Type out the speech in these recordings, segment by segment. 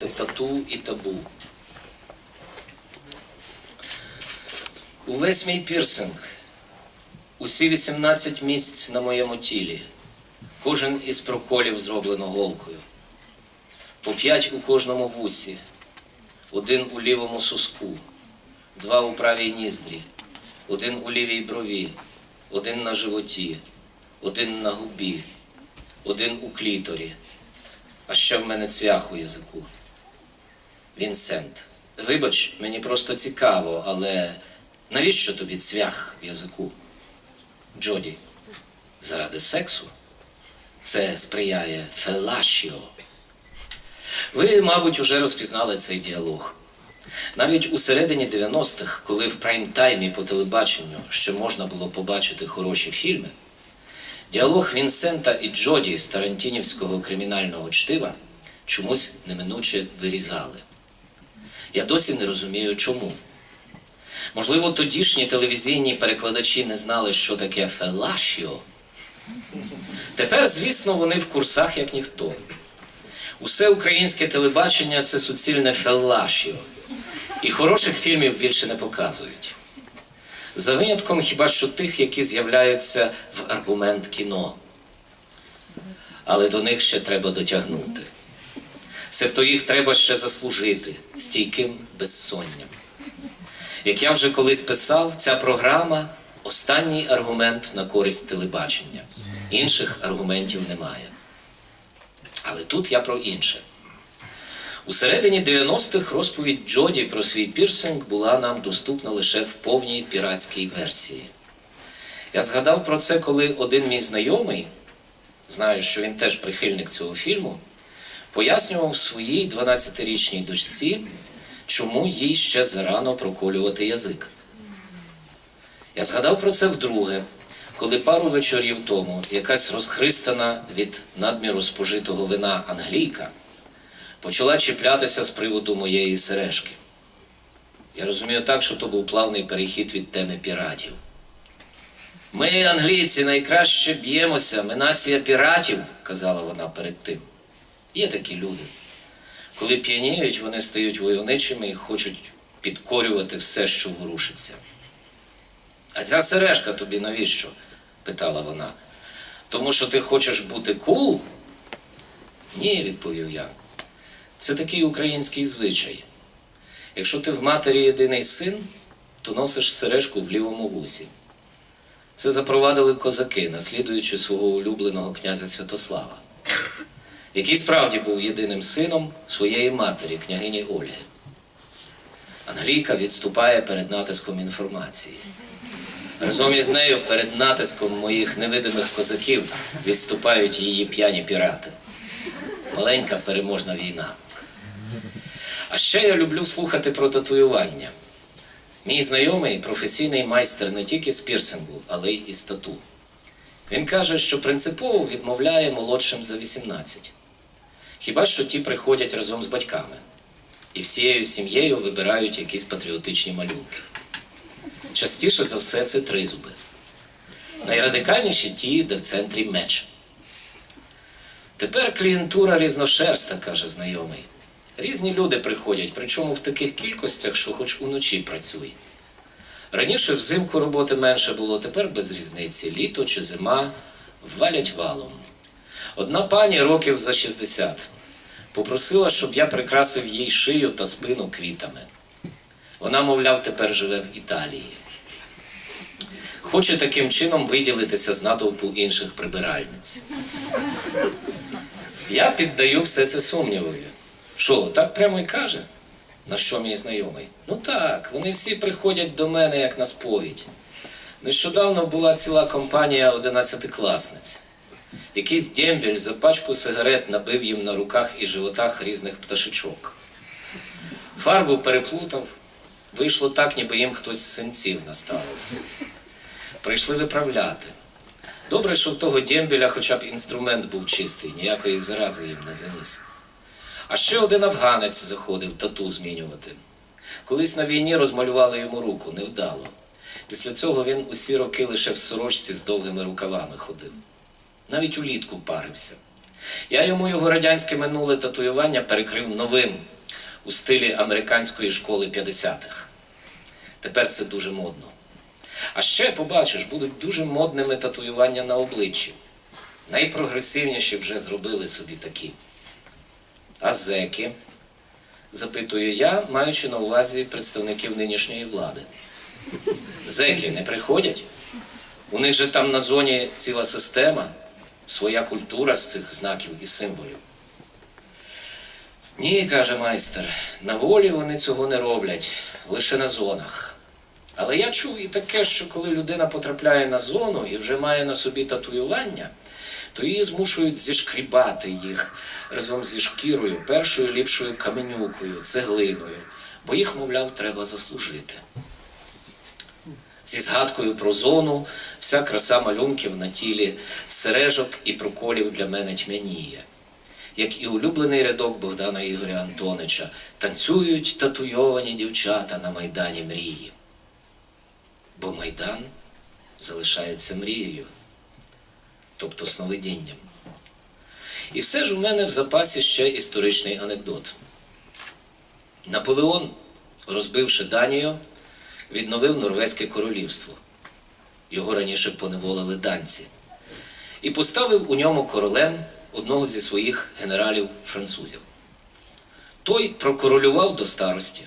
Це тату і табу. Увесь мій пірсинг, усі 18 місць на моєму тілі, кожен із проколів зроблено голкою, по п'ять у кожному вусі, один у лівому суску, два у правій ніздрі, один у лівій брові, один на животі, один на губі, один у кліторі, а ще в мене цвях у язику. Вінсент, вибач, мені просто цікаво, але навіщо тобі цвях в язику? Джоді, заради сексу? Це сприяє фелашіо. Ви, мабуть, уже розпізнали цей діалог. Навіть у середині 90-х, коли в прайм-таймі по телебаченню ще можна було побачити хороші фільми, діалог Вінсента і Джоді з Тарантінівського кримінального чтива чомусь неминуче вирізали. Я досі не розумію, чому. Можливо, тодішні телевізійні перекладачі не знали, що таке фелашіо. Тепер, звісно, вони в курсах як ніхто. Усе українське телебачення це суцільне фелашіо. І хороших фільмів більше не показують. За винятком хіба що тих, які з'являються в аргумент кіно. Але до них ще треба дотягнути. Себто їх треба ще заслужити стійким безсонням. Як я вже колись писав, ця програма останній аргумент на користь телебачення. Інших аргументів немає. Але тут я про інше. У середині 90-х розповідь Джоді про свій пірсинг була нам доступна лише в повній піратській версії. Я згадав про це, коли один мій знайомий, знаю, що він теж прихильник цього фільму, пояснював своїй 12-річній дочці, чому їй ще зарано проколювати язик. Я згадав про це вдруге, коли пару вечорів тому якась розхристана від надміру спожитого вина англійка почала чіплятися з приводу моєї сережки. Я розумію так, що то був плавний перехід від теми піратів. Ми, англійці, найкраще б'ємося, ми нація піратів, казала вона перед тим. Є такі люди. Коли п'яніють, вони стають войовничими і хочуть підкорювати все, що ворушиться. А ця сережка тобі навіщо? питала вона. Тому що ти хочеш бути кул? Ні, відповів я. Це такий український звичай. Якщо ти в матері єдиний син, то носиш сережку в лівому вусі. Це запровадили козаки, наслідуючи свого улюбленого князя Святослава, який справді був єдиним сином своєї матері, княгині Ольги. Англійка відступає перед натиском інформації. Разом із нею перед натиском моїх невидимих козаків відступають її п'яні пірати. Маленька переможна війна. А ще я люблю слухати про татуювання. Мій знайомий професійний майстер не тільки з пірсингу, але й із тату. Він каже, що принципово відмовляє молодшим за 18. Хіба що ті приходять разом з батьками і всією сім'єю вибирають якісь патріотичні малюнки. Частіше за все це тризуби. Найрадикальніші ті, де в центрі меч. Тепер клієнтура різношерста, каже знайомий. Різні люди приходять, причому в таких кількостях, що хоч уночі працюй. Раніше взимку роботи менше було, тепер без різниці. Літо чи зима валять валом. Одна пані років за 60 попросила, щоб я прикрасив їй шию та спину квітами. Вона, мовляв, тепер живе в Італії. Хоче таким чином виділитися з натовпу інших прибиральниць. Я піддаю все це сумнівові. Що, так прямо й каже? На що мій знайомий? Ну так, вони всі приходять до мене як на сповідь. Нещодавно була ціла компанія одинадцятикласниць. Якийсь дембіль за пачку сигарет набив їм на руках і животах різних пташечок. Фарбу переплутав, вийшло так, ніби їм хтось з синців наставив. Прийшли виправляти. Добре, що в того дембіля хоча б інструмент був чистий, ніякої зарази їм не заніс. А ще один афганець заходив тату змінювати. Колись на війні розмалювали йому руку, невдало. Після цього він усі роки лише в сорочці з довгими рукавами ходив. Навіть улітку парився. Я йому його радянське минуле татуювання перекрив новим у стилі американської школи 50-х. Тепер це дуже модно. А ще побачиш, будуть дуже модними татуювання на обличчі. Найпрогресивніші вже зробили собі такі. А зеки, запитую я, маючи на увазі представників нинішньої влади. Зеки не приходять? У них же там на зоні ціла система, своя культура з цих знаків і символів. Ні, каже майстер, на волі вони цього не роблять, лише на зонах. Але я чув і таке, що коли людина потрапляє на зону і вже має на собі татуювання, то її змушують зішкрібати їх разом зі шкірою, першою ліпшою каменюкою, цеглиною, бо їх, мовляв, треба заслужити. Зі згадкою про зону, вся краса малюнків на тілі, сережок і проколів для мене тьмяніє. Як і улюблений рядок Богдана Ігоря Антонича, танцюють татуйовані дівчата на майдані мрії. Бо майдан залишається мрією, тобто сновидінням. І все ж у мене в запасі ще історичний анекдот. Наполеон, розбивши Данію, відновив Норвезьке королівство. Його раніше поневолили данці. І поставив у ньому королем одного зі своїх генералів-французів. Той прокоролював до старості,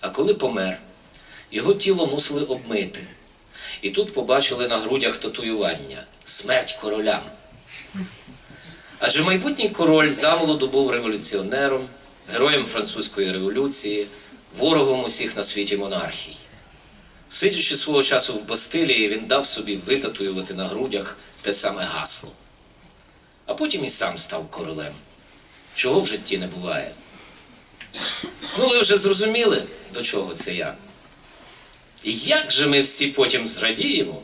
а коли помер, його тіло мусили обмити. І тут побачили на грудях татуювання смерть королям. Адже майбутній король замолоду був революціонером, героєм французької революції, ворогом усіх на світі монархій. Сидячи свого часу в Бастилії, він дав собі витатуювати на грудях те саме гасло. А потім і сам став королем. Чого в житті не буває. Ну, ви вже зрозуміли, до чого це я. І як же ми всі потім зрадіємо,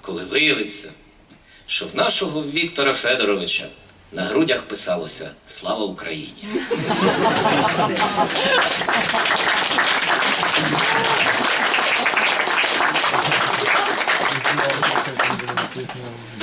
коли виявиться, що в нашого Віктора Федоровича на грудях писалося Слава Україні. 就是